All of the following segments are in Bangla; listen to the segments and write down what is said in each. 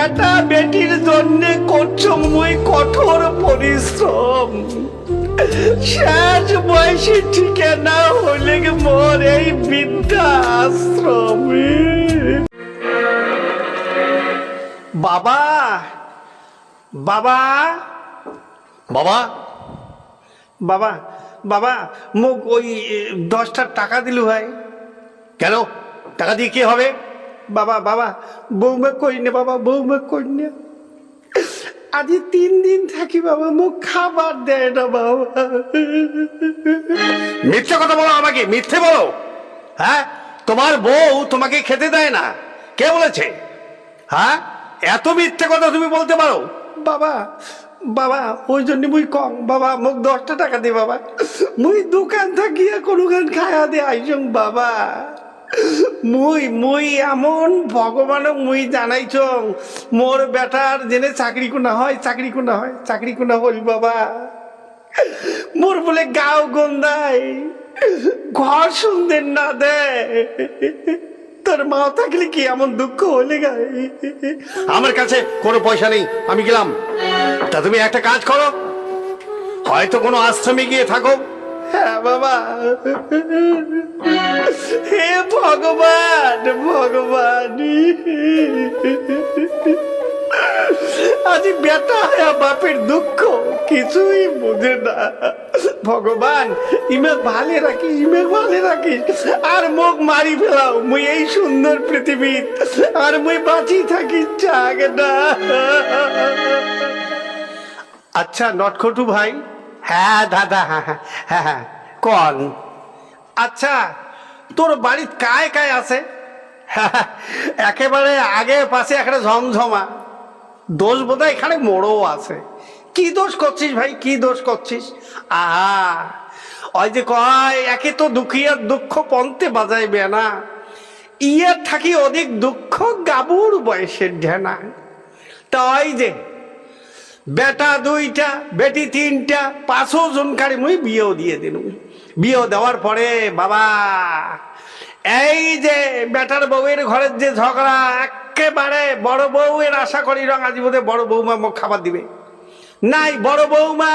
বেটা বেটির জন্য করছ মুই কঠোর পরিশ্রম। শেষ বয়সে ঠিকানা হলে মোর এই বৃদ্ধাশ্রম। বাবা বাবা। বাবা। বাবা বাবা মোক ওই এ, দশটা টাকা দিলু ভাই। কেন? টাকা দিয়ে কি হবে? বাবা বাবা বৌমা কই নে বাবা বৌমা কই নে আজি তিন দিন থাকি বাবা মোক খাবার দেয় না বাবা। মিথ্যে কথা বলো আমাকে মিথ্যে বলো। হ্যাঁ তোমার বউ তোমাকে খেতে দেয় না। কে বলেছে? হ্যাঁ এত মিথ্যে কথা তুমি বলতে পারো। বাবা বাবা ওই জন্য মুই কম। বাবা মোক দশটা টাকা দে বাবা। মুই দোকান থাকিয়া কোনো গান খায়া দে আইসং বাবা। মুই মুই এমন ভগবানক মুই জানাইছ মোর বেটার জেনে চাকরি কোনা হয়, চাকরি কোনা হয়, চাকরি কোনা হল বাবা। মোর বলে গাও গন্ধাই ঘর সুন্দর না দে। তোর মা থাকলে কি এমন দুঃখ হলে গায়ে? আমার কাছে কোনো পয়সা নেই, আমি গেলাম। তা তুমি একটা কাজ করো। হয়তো কোনো আশ্রমে গিয়ে থাকো। হ্যাঁ বাবা। হে ভগবান ভগবান। আজ বেটা হ্যাঁ বাপের দুঃখ, কিছুই বুঝে না। ভগবান ইমে ভালে রাখিস ইমে ভালে রাখিস। আর মুখ মারি ফেলাও, মুই এই সুন্দর পৃথিবী আর মুই বাঁচি থাকি চাগ না। আচ্ছা নটখটু ভাই হ্যাঁ দাদা হ্যাঁ হ্যাঁ হ্যাঁ হ্যাঁ কন? আচ্ছা তোর বাড়িত কায় কায় আছে? একেবারে আগে পাশে একটা ঝমঝমা। দোষ বোধ এখানে মোড়ও আছে। কি দোষ করছিস ভাই? কি দোষ করছিস? আহা, ওই যে কয়, একে তো দুঃখিয়ার দুঃখ পন্থে বাজাইবে না। ইয়ের থাকি অধিক দুঃখ গাবুর বয়সের ঢেনা। তাই যে বেটা দুইটা, বেটি তিনটা পাঁচও জনকারি মুই বিয়েও দিয়ে দিন বিয়েও দেওয়ার পরে, বাবা, এই যে বেটার বউয়ের ঘরের যে ঝগড়া, একেবারে বড় বউয়ের আশা করি রং আজি বোধে বড় বৌমা মুখ খাবার দিবে। নাই, বড় বৌমা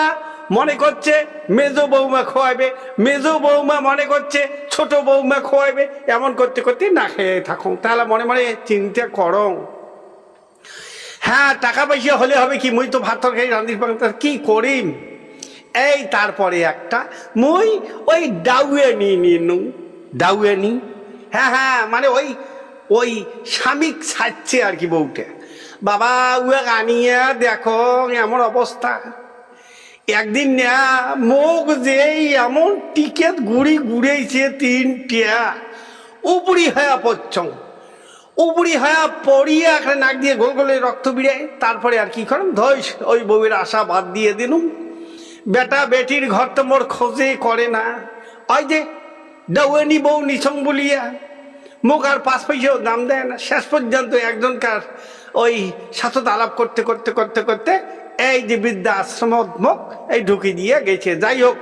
মনে করছে মেজো বৌমা খোয়াবে মেজো বৌমা মনে করছে ছোট বৌমা খোয়াবে এমন করতে করতে না খেয়ে থাকুন তাহলে মনে মনে চিন্তা করো। হ্যাঁ টাকা পয়সা হলে হবে কি? মুই তো ভাত তরকারি রান্ধির পাঙ্কার কি করিম? এই তারপরে একটা, মুই ওই ডাউয়ে নি নিনু। ডাউয়ে নি? হ্যাঁ হ্যাঁ মানে ওই ওই স্বামিক ছাড়ছে আর কি বউটা বাবা, উয়ে আনিয়া দেখো, এমন অবস্থা। একদিন না, মুখ যেই এমন টিকেট গুড়ি গুড়েছে তিনটিয়া। উপরি হয়ে পড়ছং। উপরি হয়া পড়িয়া এখানে নাক দিয়ে গোল গোলে রক্ত বিড়ে তারপরে আর কি করম? ধৈস ওই বউয়ের আশা বাদ দিয়ে দিলুম। বেটা বেটির ঘর তো মোর খোঁজে করে না। ওই যে ডাউনি বউ নিছং বলিয়া, মুখ আর পাঁচ পয়সাও দাম দেয় না। শেষ পর্যন্ত একজনকার ওই সাথে আলাপ করতে করতে করতে করতে এই যে বৃদ্ধা আশ্রম মুখ এই ঢুকি দিয়ে গেছে। যাই হোক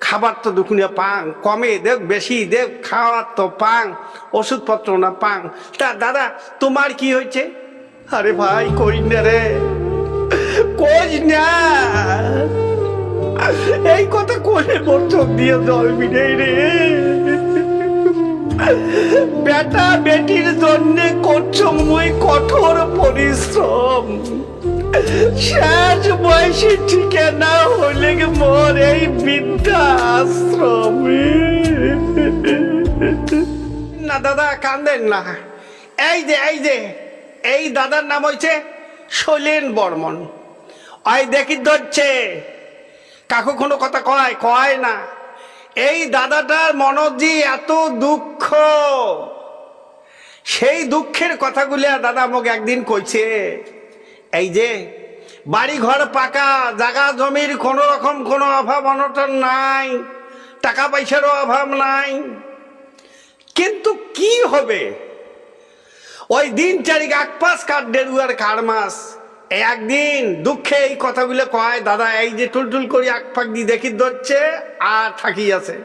খাবার তো দুকুনিয়া পাং, কমে দেখ, বেশি দেখ খাওয়ার তো পাং, ওষুধপত্র না পাং। তা দাদা, তোমার কি হয়েছে? আরে ভাই, কই না রে? কই না? এই কথা কোলে মোর চোখ দিয়ে জল বিনে রে। বেটা, বেটির জন্য করছ মুই কঠোর পরিশ্রম। শেষ বয়সে ঠিকানা এই বৃদ্ধাশ্রম না, দাদা, কান্দেন না। এই যে এই যে, এই দাদার নাম হয়েছে শৈলেন বর্মন। ওই দেখি ধরছে। কাকু কোনো কথা কয়? কয় না। এই দাদাটার মনজি এত দুঃখ। সেই দুঃখের কথাগুলি দাদা আমাকে একদিন কইছে। এই যে বাড়ি ঘর পাকা, জাগা জমির কোনো রকম কোনো অভাব অনটন নাই, টাকা পয়সারও অভাব নাই। কিন্তু কি হবে? ওই দিন চারিক এক পাস কাঠ কার মাস একদিন দুঃখে এই কথাগুলো কয়, দাদা, এই যে টুলটুল করি এক ফাঁক দিয়ে দেখি ধরছে, আর থাকি আছে।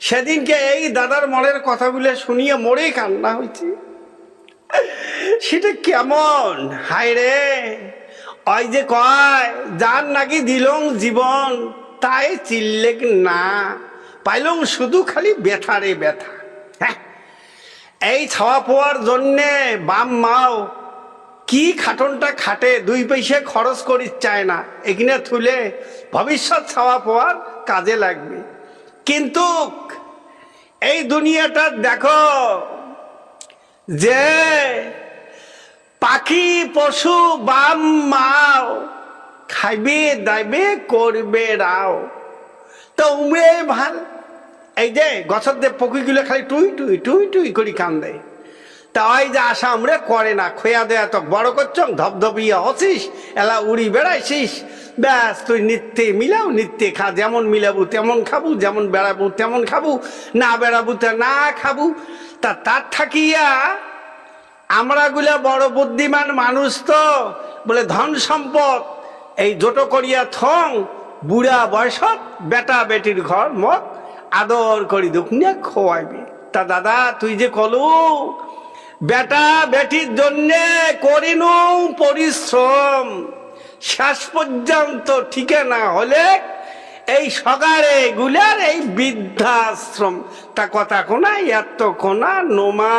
সেদিনকে এই দাদার মনের কথাগুলো শুনিয়ে মরে কান্না হয়েছে। সেটা কেমন? হায় রে! ওই যে কয়, যার নাকি দিলং জীবন, তাই চিল্লেক না। পাইলং শুধু খালি ব্যথা রে ব্যথা। হ্যাঁ এই ছাওয়া পোয়ার জন্যে বাম মাও কি খাটনটা খাটে, দুই পয়সা খরচ করি চায় না। এখানে তুলে ভবিষ্যৎ ছাওয়া পোয়ার কাজে লাগবে। কিন্তু এই দুনিয়াটা দেখো যে পাখি, পশু, বাম মাও। খাইবে, দাইবে, করবে, রাও। তো উমরে ভালো এই যে গছের দিয়ে পক্ষীগুলো খালি টুই টুই টুই টুই করি কান দেয় তা ওই যে আশা আমরা করে না, খোয়া দেয়া তো বড় করছং ধপধপিয়া হসিস, এলা উড়ি বেড়াইছিস। ব্যাস, তুই নিত্যে মিলাও, নিত্যে খা, যেমন মিলাবো, তেমন খাব, যেমন বেড়াবো, তেমন খাবু, না বেড়াবো, তা না খাবু। তা তার থাকিয়া আমরা গুলা বড় বুদ্ধিমান মানুষ তো। বলে ধন সম্পদ, এই জোটো করিয়া থং, বুড়া বয়সত বেটা বেটির ঘর মত আদর করি দুখনিয়া খোয়াইবি। তা দাদা, তুই যে কলু, বেটা বেটির জন্যে করিনু পরিশ্রম। শেষ পর্যন্ত ঠিকে না হলে এই সকারে গুলার এই বৃদ্ধাশ্রম। তা কথা কোনা এত কোনা নোমা।